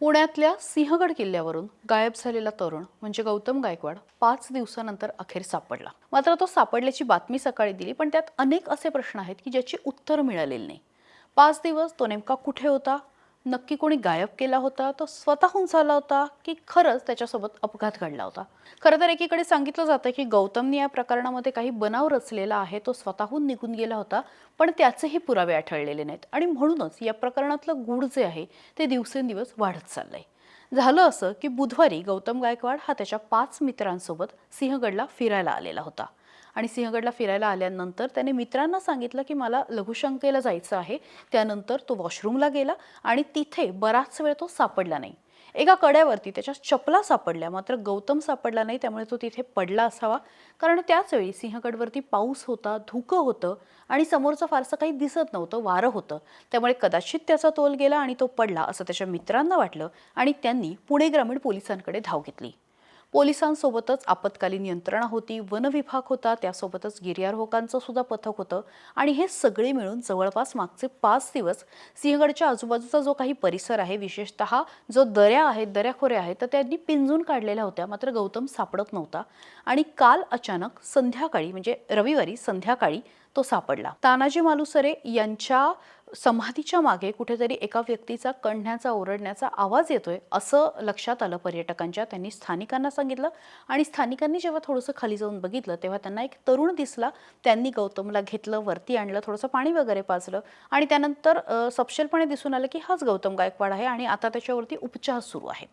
पुण्यातल्या सिंहगड किल्ल्यावरून गायब झालेला तरुण म्हणजे गौतम गायकवाड पाच दिवसानंतर अखेर सापडला. मात्र तो सापडल्याची बातमी सकाळी दिली पण त्यात अनेक असे प्रश्न आहेत की ज्याची उत्तर मिळालेली नाही. पाच दिवस तो नेमका कुठे होता? नक्की कोणी गायब केला होता तो स्वतःहून झाला होता की खरंच त्याच्यासोबत अपघात घडला होता? खरं तर एकीकडे सांगितलं जातं की गौतमने या प्रकरणामध्ये काही बनाव रचलेला आहे तो स्वतःहून निघून गेला होता पण त्याचेही पुरावे आढळलेले नाहीत. आणि म्हणूनच या प्रकरणातलं गूढ जे आहे ते दिवसेंदिवस वाढत चाललंय. झालं असं की बुधवारी गौतम गायकवाड हा त्याच्या पाच मित्रांसोबत सिंहगडला फिरायला आलेला होता. आणि सिंहगडला फिरायला आल्यानंतर त्याने मित्रांना सांगितलं की मला लघुशंकेला जायचं आहे. त्यानंतर तो वॉशरूमला गेला आणि तिथे बराच वेळ तो सापडला नाही. एका कड्यावरती त्याच्या चपला सापडल्या. मात्र गौतम सापडला नाही त्यामुळे तो तिथे पडला असावा. कारण त्याचवेळी सिंहगडवरती पाऊस होता धुकं होतं आणि समोरचं फारसं काही दिसत नव्हतं वारं होतं. त्यामुळे कदाचित त्याचा तोल गेला आणि तो पडला असं त्याच्या मित्रांना वाटलं आणि त्यांनी पुणे ग्रामीण पोलिसांकडे धाव घेतली. पोलिसांसोबतच आपत्कालीन यंत्रणा होती वनविभाग होता त्यासोबतच गिर्यारोहकांचं सुद्धा पथक होतं. आणि हे सगळे मिळून जवळपास मागचे पाच दिवस सिंहगडच्या आजूबाजूचा जो काही परिसर आहे विशेषतः जो दऱ्या आहेत दऱ्याखोऱ्या आहेत तर त्यांनी पिंजून काढलेल्या होत्या मात्र गौतम सापडत नव्हता. आणि काल अचानक संध्याकाळी म्हणजे रविवारी संध्याकाळी तो सापडला. तानाजी मालुसरे यांच्या समाधीच्या मागे कुठेतरी एका व्यक्तीचा कणण्याचा ओरडण्याचा आवाज येतोय असं लक्षात आलं पर्यटकांच्या. त्यांनी स्थानिकांना सांगितलं आणि स्थानिकांनी जेव्हा थोडंसं खाली जाऊन बघितलं तेव्हा त्यांना एक तरुण दिसला. त्यांनी गौतमला घेतलं वरती आणलं थोडंसं पाणी वगैरे पाजलं आणि त्यानंतर सपशलपणे सपशेलपणे दिसून आलं की हाच गौतम गायकवाड आहे आणि आता त्याच्यावरती उपचार सुरू आहेत.